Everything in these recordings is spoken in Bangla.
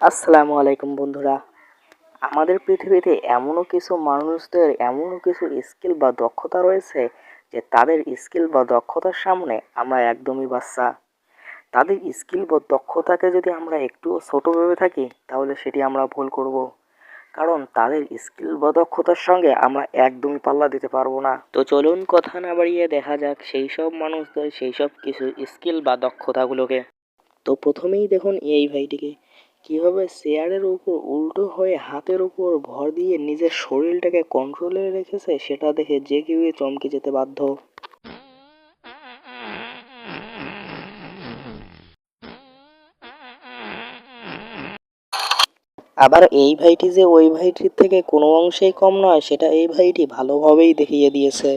আসসালামু আলাইকুম বন্ধুরা। আমাদের পৃথিবীতে এমনও কিছু মানুষদের, এমনও কিছু স্কিল বা দক্ষতা রয়েছে যে তাদের স্কিল বা দক্ষতার সামনে আমরা একদমই বাচ্চা। তাদের স্কিল বা দক্ষতাকে যদি আমরা একটু ছোট ভেবে থাকি, তাহলে সেটি আমরা ভুল করব। কারণ তাদের স্কিল বা দক্ষতার সঙ্গে আমরা একদমই পাল্লা দিতে পারব না। তো চলুন কথা না বাড়িয়ে দেখা যাক সেই সব মানুষদের, সেই সব কিছু স্কিল বা দক্ষতাগুলোকে। তো প্রথমেই দেখুন এই ভাইটিকে। কীভাবে চেয়ারের উপর উল্টো হয়ে হাতের উপর ভর দিয়ে নিজের শরীরটাকে কন্ট্রোলে রেখেছে, সেটা দেখে যে কেউই চমকে যেতে বাধ্য। আবার এই ভাইটি যে ওই ভাইটির থেকে কোনো অংশেই কম নয়, সেটা এই ভাইটি ভালোভাবেই দেখিয়ে দিয়েছে।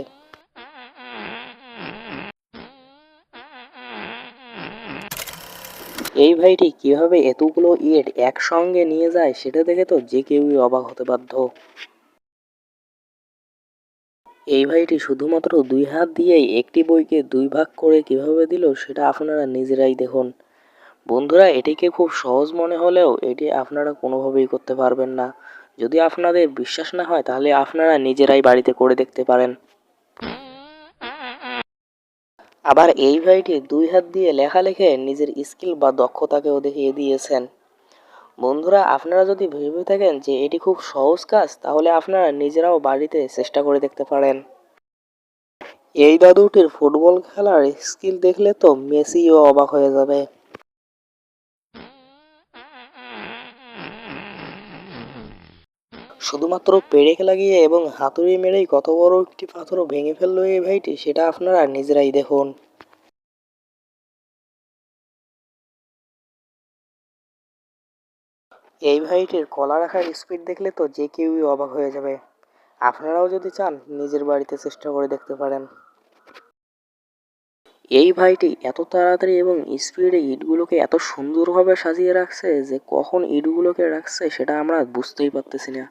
এই ভাইটি কীভাবে এতগুলো ইট একসঙ্গে নিয়ে যায় সেটা দেখে তো যে কেউই অবাক হতে বাধ্য। এই ভাইটি শুধুমাত্র দুই হাত দিয়েই একটি বইকে দুই ভাগ করে কীভাবে দিল সেটা আপনারা নিজেরাই দেখুন। বন্ধুরা, এটিকে খুব সহজ মনে হলেও এটি আপনারা কোনোভাবেই করতে পারবেন না। যদি আপনাদের বিশ্বাস না হয়, তাহলে আপনারা নিজেরাই বাড়িতে করে দেখতে পারেন। আবার এই ভাইটি দুই হাত দিয়ে লেখা লেখে নিজের স্কিল বা দক্ষতাকেও দেখিয়ে দিয়েছেন। বন্ধুরা, আপনারা যদি ভেবে থাকেন যে এটি খুব সহজ কাজ, তাহলে আপনারা নিজেরাও বাড়িতে চেষ্টা করে দেখতে পারেন। এই দাদুটির ফুটবল খেলার স্কিল দেখলে তো মেসিও অবাক হয়ে যাবে। শুধুমাত্র পেরেক লাগিয়ে এবং হাতুড়ি মেরেই কত বড় একটি পাথরও ভেঙে ফেলল এই ভাইটি, সেটা আপনারা নিজেরাই দেখুন। এই ভাইটির কলা রাখার স্পিড দেখলে তো যে কেউই অবাক হয়ে যাবে। আপনারাও যদি চান, নিজের বাড়িতে চেষ্টা করে দেখতে পারেন। এই ভাইটি এত তাড়াতাড়ি এবং স্পিডে ইটগুলোকে এত সুন্দরভাবে সাজিয়ে রাখছে যে কখন ইটগুলোকে রাখছে সেটা আমরা বুঝতেই পারতেছি না।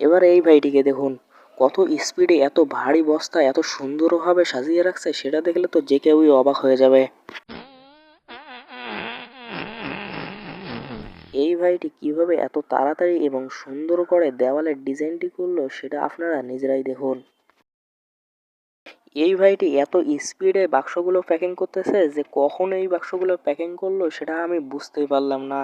এবার এই ভাইটিকে দেখুন, কত স্পিডে এত ভারী বস্তা, এত সুন্দরভাবে সাজিয়ে রাখছে, সেটা দেখলে তো যে কেউই অবাক হয়ে যাবে। এই ভাইটি কীভাবে এত তাড়াতাড়ি এবং সুন্দর করে দেওয়ালের ডিজাইনটি করল, সেটা আপনারা নিজেরাই দেখুন। এই ভাইটি এত স্পিডে বাক্সগুলো প্যাকিং করতেছে যে কখন এই বাক্সগুলো প্যাকিং করল, সেটা আমি বুঝতেই পারলাম না।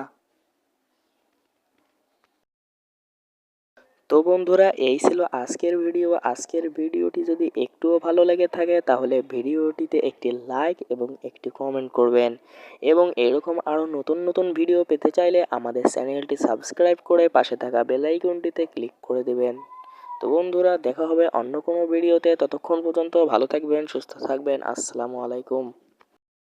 তো বন্ধুরা, এই ছিল আজকের ভিডিও আজকের ভিডিওটি যদি একটুও ভালো লেগে থাকে, তাহলে ভিডিওটিতে একটি লাইক এবং একটি কমেন্ট করবেন। এবং এরকম আরও নতুন নতুন ভিডিও পেতে চাইলে আমাদের চ্যানেলটি সাবস্ক্রাইব করে পাশে থাকা বেলাইকনটিতে ক্লিক করে দেবেন। তো বন্ধুরা, দেখা হবে অন্য কোনো ভিডিওতে ততক্ষণ পর্যন্ত ভালো থাকবেন, সুস্থ থাকবেন। আসসালামু আলাইকুম।